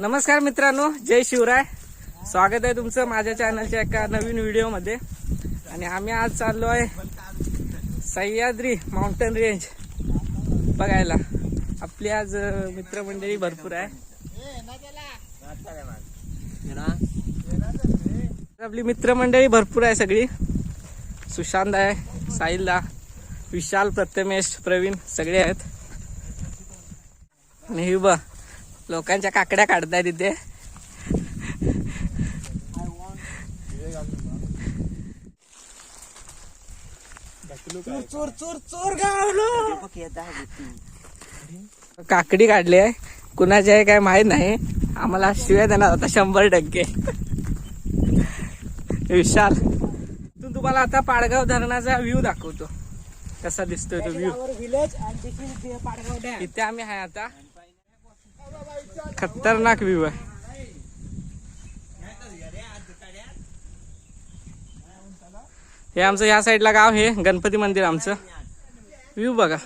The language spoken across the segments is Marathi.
नमस्कार मित्रांनो जय शिवराय. स्वागत आहे तुमचं माझ्या चॅनलच्या एका नवीन व्हिडिओमध्ये. आणि आम्ही आज चाललो आहे सह्याद्री माउंटन रेंज बघायला. आपली आज मित्रमंडळी भरपूर आहे. आपली मित्रमंडळी भरपूर आहे सगळी. सुशांत आहे साहिलदा विशाल प्रथमेश प्रवीण सगळे आहेत. आणि हे बघ लोकांच्या काकड्या काढताय तिथे. चोर चोर चोर काकडी काढली आहे. कुणाची आहे काय माहीत नाही. आम्हाला शिव्या देणार होता शंभर टक्के. विशाल तू तुम्हाला आता पाडगाव धरणाचा व्ह्यू दाखवतो. कसा दिसतोय तो व्ह्यू विलेज इथे आम्ही आहे आता. खतरनाक व्ह्यू आहे. हे आमचं या साईडला गाव हे गणपती मंदिर आमचं. व्ह्यू बघा.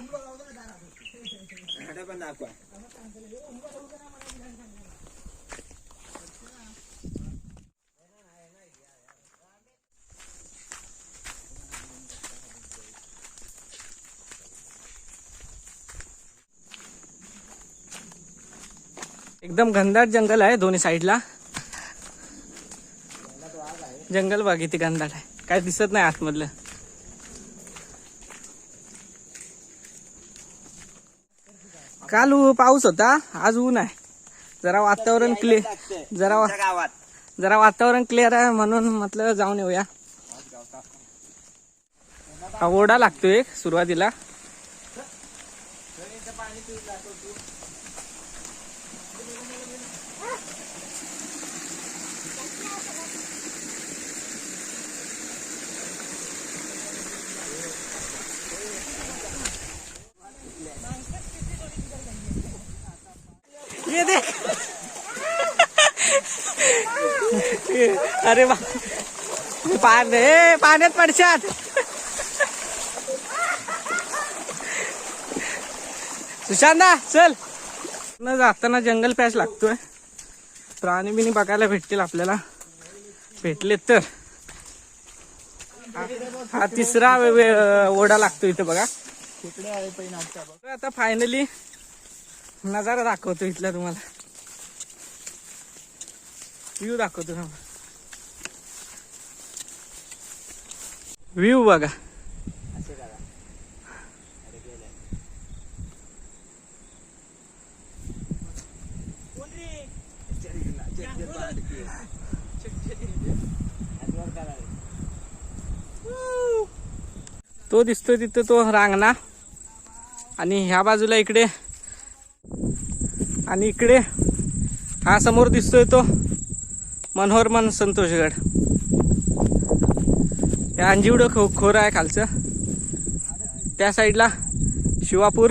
एकदम घनदाट जंगल आहे दोन्ही साईडला. जंगल बाग इथे घनदाट आहे. काय दिसत नाही आतमधलं. काल पाऊस होता आज ऊन आहे. जरा वातावरण क्लिअर जरा वा- जरा वातावरण क्लिअर आहे म्हणून म्हटलं जाऊन येऊया. हा ओढा लागतो एक सुरुवातीला. ये देख। अरे वा। पाण्यात पडशात। सुशांत चल। न जाताना जंगल पॅच लागतोय. प्राणी बिनी बघायला भेटतील आपल्याला. भेटले तर. हा- तिसरा ओढा लागतो इथे बघा. आता फायनली नजारा दाखवतो इथला तुम्हाला. व्ह्यू दाखवतो थांबा. व्ह्यू बघा. तो दिसतोय तिथं तो रांगणा. आणि ह्या बाजूला इकडे. आणि इकडे हा समोर दिसतोय तो मनोहर मन संतोषगड. हे अंजिवडं खो खोरं आहे खालचं. त्या साईडला शिवापूर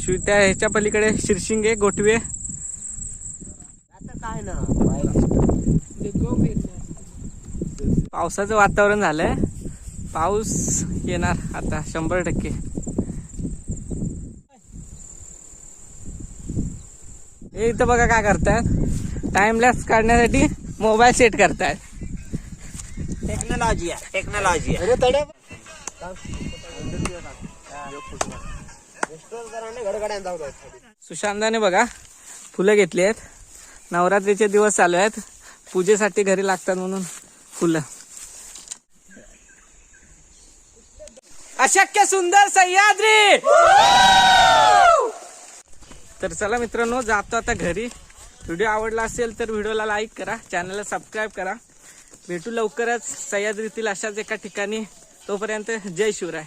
शिव त्या ह्याच्या पलीकडे शिरशिंगे गोटवे. आता काय ना? पावसाचं वातावरण झालंय. पाऊस येणार आता शंभर टक्के. हे इथं बघा काय करतायत. टाइम लॅप्स काढण्यासाठी मोबाईल सेट करतायत. टेक्नॉलॉजी आहे टेक्नॉलॉजी आहे. सुशांताने बघा फुलं घेतली आहेत. नवरात्रीचे दिवस चालू आहेत. पूजेसाठी घरी लागतात म्हणून फुलं. अशक्य सुंदर सह्याद्री! तर चला मित्रांनो जातो आता घरी. व्हिडिओ आवडला असेल तर व्हिडिओला लाईक करा चॅनलला सबस्क्राईब करा. भेटू लवकरच सह्याद्रीतील अशाच एका ठिकाणी. तोपर्यंत जय शिवराय.